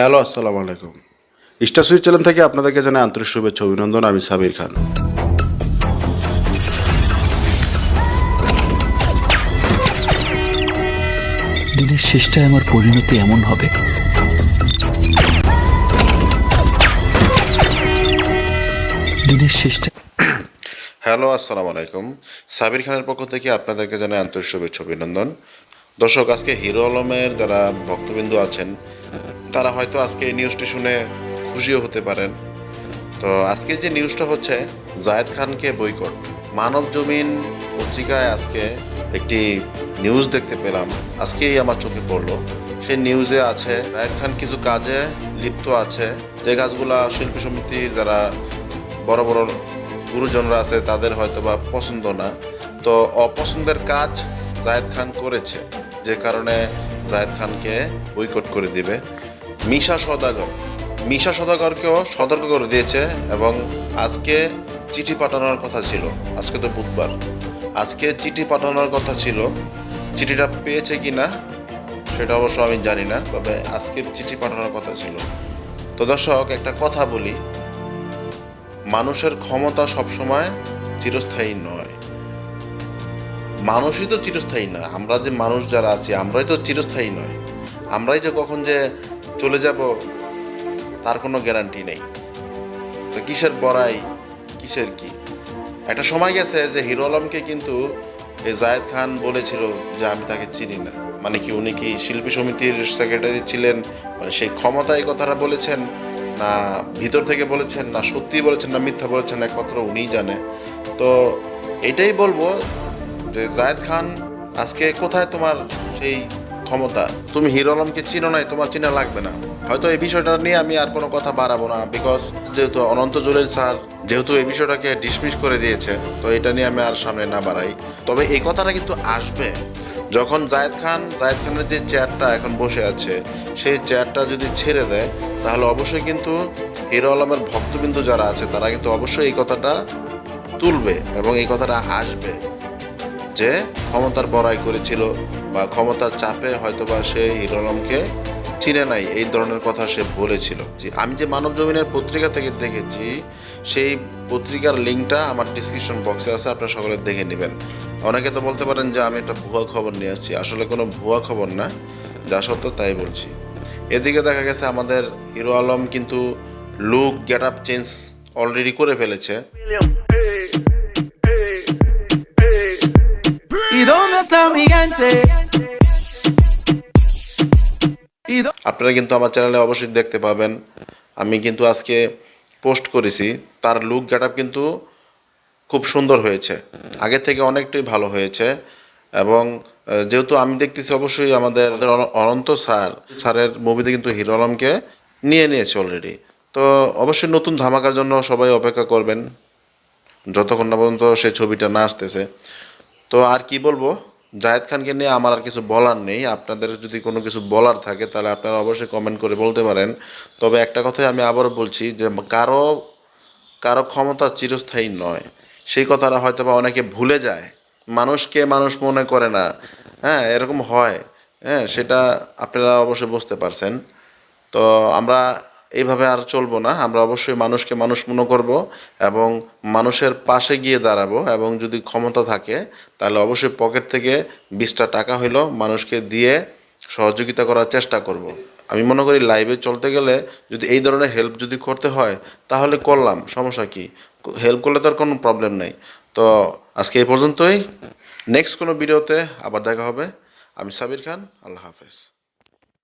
Hello আসসালামু আলাইকুম। Star switch channel থেকে আপনাদেরকে জানাই আন্তরিক শুভেচ্ছা অভিনন্দন আমি সাবির খান। দিনের শেষটায় আমার পরিণতি এমন হবে। দিনের শেষটা হ্যালো আসসালামু আলাইকুম। সাবির খানের পক্ষ থেকে আপনাদেরকে জানাই আন্তরিক শুভেচ্ছা অভিনন্দন। দর্শক আজকে হিরো আলমের যারা ভক্তবিন্দু আছেন তারা হয়তো আজকে এই নিউজটি শুনে খুশিও হতে পারেন। তো আজকে যে নিউজটা হচ্ছে, জায়েদ খানকে বইকট মানব জমিন পত্রিকায় আজকে একটি নিউজ দেখতে পেলাম। আজকেই আমার চোখে পড়ল। সেই নিউজে আছে, জায়েদ খান কিছু কাজে লিপ্ত আছে। যে কাজগুলা শিল্পী সমিতির যারা বড় বড় গুরুজনরা আছে, তাদের হয়তো বা পছন্দ না। তো অপছন্দের কাজ জায়েদ খান করেছে। যে কারণে জায়েদ খানকে বইকট করে দিবে। মিশা সদাগর। মিশা সদাগরকেও সতর্ক করে দিয়েছে এবং আজকে চিঠি পাঠানোর কথা ছিল। আজকে তো বুধবার। আজকে চিঠি পাঠানোর কথা ছিল। চিঠিটা পেয়েছে কি না সেটা অবশ্য আমি জানি না, তবে আজকে চিঠি পাঠানোর কথা ছিল। তো দর্শক, একটা কথা বলি। মানুষের ক্ষমতা সবসময় চিরস্থায়ী নয়। মানুষই তো চিরস্থায়ী না। আমরা যে মানুষ যারা আছি, আমরাই তো চিরস্থায়ী নয়। আমরাই যে কখন যে চলে যাব, তার কোনো গ্যারান্টি নেই। তো কিসের বড়াই, কিসের কি? একটা সময় গেছে যে হিরো আলমকে কিন্তু এই জায়েদ খান বলেছিল যে আমি তাকে চিনি না। মানে কি উনি কি শিল্পী সমিতির সেক্রেটারি ছিলেন? মানে সেই ক্ষমতায় কথাটা বলেছেন, না ভিতর থেকে বলেছেন, না সত্যি বলেছেন, না মিথ্যা বলেছেন একমাত্র উনিই জানে। তো এটাই বলব যে জায়েদ খান আজকে কোথায় তোমার সেই ক্ষমতা। তুমি হিরো আলমকে চিনো নাই, তোমার চিনা লাগবে না। হয়তো এই বিষয়টা নিয়ে আমি আর কোনো কথা বাড়াবো না বিকজ যেহেতু অনন্ত জলিল স্যার যেহেতু এই বিষয়টাকে ডিসমিস করে দিয়েছে, তো এটা নিয়ে আমি আর সামনে না বাড়াই। তবে এই কথাটা কিন্তু আসবে। যখন জায়েদ খান, জায়েদ খানের যে চেয়ারটা এখন বসে আছে, সেই চেয়ারটা যদি ছেড়ে দেয়, তাহলে অবশ্যই কিন্তু হিরো আলমের ভক্তবিন্দু যারা আছে, তারা কিন্তু অবশ্যই এই কথাটা তুলবে এবং এই কথাটা আসবে। যে ক্ষমতার বড়াই করেছিল বা ক্ষমতার চাপে হয়তোবা সে হিরো আলমকে চিনে নাই, এই ধরনের কথা সে বলেছিল। যে আমি যে মানব জমিনের পত্রিকা থেকে দেখেছি, সেই পত্রিকার লিঙ্কটা আমার ডিসক্রিপশন বক্সে আছে, আপনারা সকলে দেখে নেবেন। অনেকে তো বলতে পারেন যে আমি একটা ভুয়া খবর নিয়ে আসছি। আসলে কোনো ভুয়া খবর না, যা সত্য তাই বলছি। এদিকে দেখা গেছে আমাদের হিরো আলম কিন্তু look get up change already করে ফেলেছে। আপনারা কিন্তু আমার চ্যানেলে অবশ্যই দেখতে পাবেন। আমি কিন্তু আজকে পোস্ট করেছি। তার লুক গেট কিন্তু খুব সুন্দর হয়েছে। আগের থেকে অনেকটাই ভালো হয়েছে। এবং যেহেতু আমি দেখতেছি অবশ্যই আমাদের অনন্ত স্যার, স্যারের মুভিতে কিন্তু হিরো আলমকে নিয়ে নিয়েছে অলরেডি তো অবশ্যই নতুন ধামাকার জন্য সবাই অপেক্ষা করবেন। যতক্ষণ না পর্যন্ত সে ছবিটা না আসতেছে। তো আর কি বলব? জায়েদ খানকে নিয়ে আমার আর কিছু বলার নেই। আপনাদের যদি কোনো কিছু বলার থাকে, তাহলে আপনারা অবশ্যই কমেন্ট করে বলতে পারেন। তবে একটা কথাই আমি আবারও বলছি যে, কারও কারও ক্ষমতা চিরস্থায়ী নয়। সেই কথাটা হয়তো বা অনেকে ভুলে যায়। মানুষকে মানুষ মনে করে না। হ্যাঁ এরকম হয়। হ্যাঁ সেটা আপনারা অবশ্যই বুঝতে পারছেন। তো আমরা এইভাবে আর চলবো না। আমরা অবশ্যই মানুষকে মানুষ মনে করব এবং মানুষের পাশে গিয়ে দাঁড়াবো এবং যদি ক্ষমতা থাকে, তাহলে অবশ্যই পকেট থেকে বিশটা টাকা হইল মানুষকে দিয়ে সহযোগিতা করার চেষ্টা করব। আমি মনে করি লাইভে চলতে গেলে যদি এই ধরনের হেল্প যদি করতে হয়, তাহলে করলাম, সমস্যা কি? হেল্প করলে তো আর কোনো প্রবলেম নেই। তো আজকে এই পর্যন্তই। নেক্সট কোনো ভিডিওতে আবার দেখা হবে। আমি সাবির খান, আল্লাহ হাফেজ।